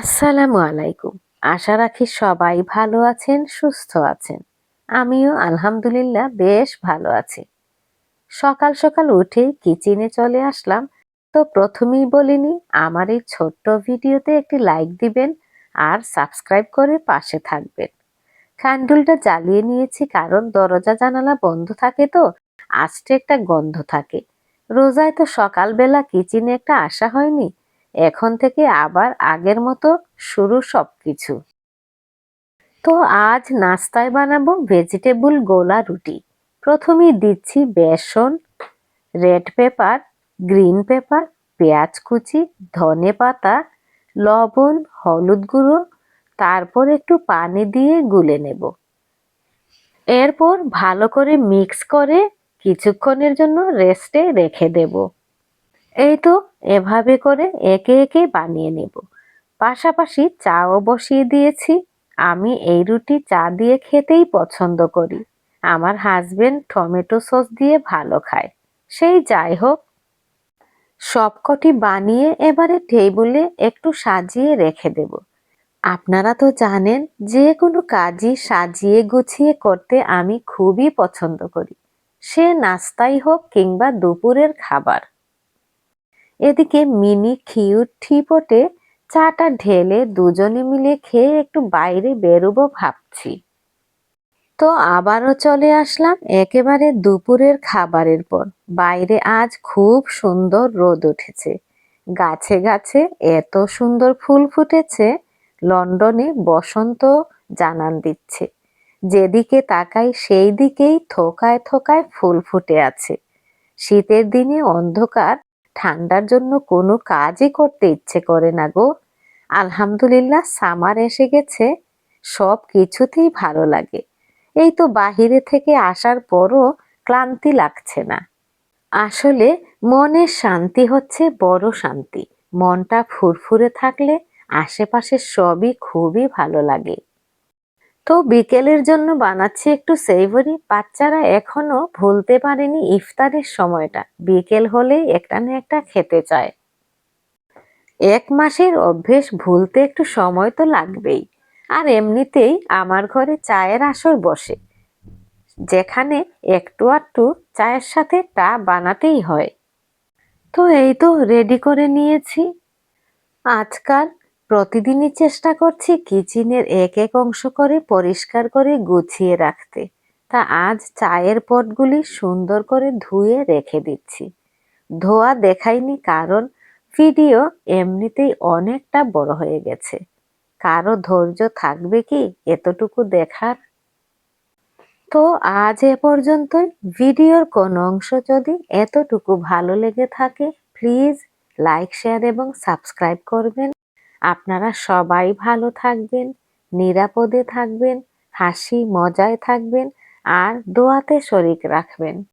আসসালামু আলাইকুম। আশা রাখি সবাই ভালো আছেন, সুস্থ আছেন। আমিও আলহামদুলিল্লাহ বেশ ভালো আছি। সকাল সকাল উঠে কিচেনে চলে আসলাম। তো প্রথমেই বলিনি, আমার এই ছোট্ট ভিডিওতে একটি লাইক দিবেন আর সাবস্ক্রাইব করে পাশে থাকবেন। ক্যান্ডেলটা জ্বালিয়ে নিয়েছি কারণ দরজা জানালা বন্ধ থাকে তো, আস্তে একটা গন্ধ থাকে। রোজায় তো সকালবেলা কিচেনে একটা আসা হয়নি এখন থেকে আবার আগের মতো শুরু সবকিছু। তো আজ নাস্তায় বানাবো ভেজিটেবল গোলা রুটি। প্রথমে দিচ্ছি বেসন, রেড পেপার, গ্রিন পেপার, পেঁয়াজ কুচি, ধনে পাতা, লবণ, হলুদ গুঁড়ো, তারপর একটু পানি দিয়ে গুলে নেব। এরপর ভালো করে মিক্স করে কিছুক্ষণের জন্য রেস্টে রেখে দেব। এই তো এভাবে করে একে একে বানিয়ে নেব। পাশাপাশি চাও বসিয়ে দিয়েছি। আমি এই রুটি চা দিয়ে খেতেই পছন্দ করি। আমার হাজবেন্ড টমেটো সস দিয়ে ভালো খায়। সেই যাই হোক। সবকটি বানিয়ে এবারে টেবিলে একটু সাজিয়ে রেখে দেব। আপনারা তো জানেন যে কোনো কাজই সাজিয়ে গুছিয়ে করতে আমি খুবই পছন্দ করি। সে নাস্তাই হোক কিংবা দুপুরের খাবার। এদিকে মিনি খিউর ঠিপটে চাটা ঢেলে দুজনে মিলে খেয়ে একটু বাইরে বেরোবো ভাবছি। তো আবারও চলে আসলাম একেবারে দুপুরের খাবারের পর। বাইরে আজ খুব সুন্দর রোদ উঠেছে। গাছে গাছে এত সুন্দর ফুল ফুটেছে, লন্ডনে বসন্ত জানান দিচ্ছে। যেদিকে তাকাই সেই দিকেই থোকায় থোকায় ফুল ফুটে আছে। শীতের দিনে অন্ধকার ঠান্ডার জন্য কোনো কাজই করতে ইচ্ছে করে না গো। আলহামদুলিল্লাহ সামার এসে গেছে, সব কিছুতেই ভালো লাগে। এই তো বাহিরে থেকে আসার পরও ক্লান্তি লাগছে না। আসলে মনের শান্তি হচ্ছে বড় শান্তি। মনটা ফুরফুরে থাকলে আশেপাশে সবই খুবই ভালো লাগে। তো বিকেলের জন্য বানাচ্ছি একটু সেভরি বাচ্চারা এখনও ভুলতে পারেনি ইফতারের সময়টা। বিকেল হলেই একটা না একটা খেতে চায়। এক মাসের অভ্যেস, ভুলতে একটু সময় তো লাগবেই। আর এমনিতেই আমার ঘরে চায়ের আসর বসে। যেখানে একটু আটটু চায়ের সাথে টা বানাতেই হয়। তো এই তো রেডি করে নিয়েছি। আজকাল প্রতিদিনই চেষ্টা করছি কিচেনের এক এক অংশ করে পরিষ্কার করে গুছিয়ে রাখতে। তা আজ চায়ের পটগুলি সুন্দর করে ধুয়ে রেখে দিচ্ছি। ধোয়া দেখাইনি কারণ ভিডিও এমনিতেই অনেকটা বড় হয়ে গেছে। কারও ধৈর্য থাকবে কি এতটুকু দেখার? তো আজ এ পর্যন্তই। ভিডিওর কোন অংশ যদি এতটুকু ভালো লেগে থাকে প্লিজ লাইক শেয়ার এবং সাবস্ক্রাইব করবেন। আপনারা সবাই ভালো থাকবেন নিরাপদে থাকবেন হাসি মজায় থাকবেন আর দোয়াতে শরিক রাখবেন।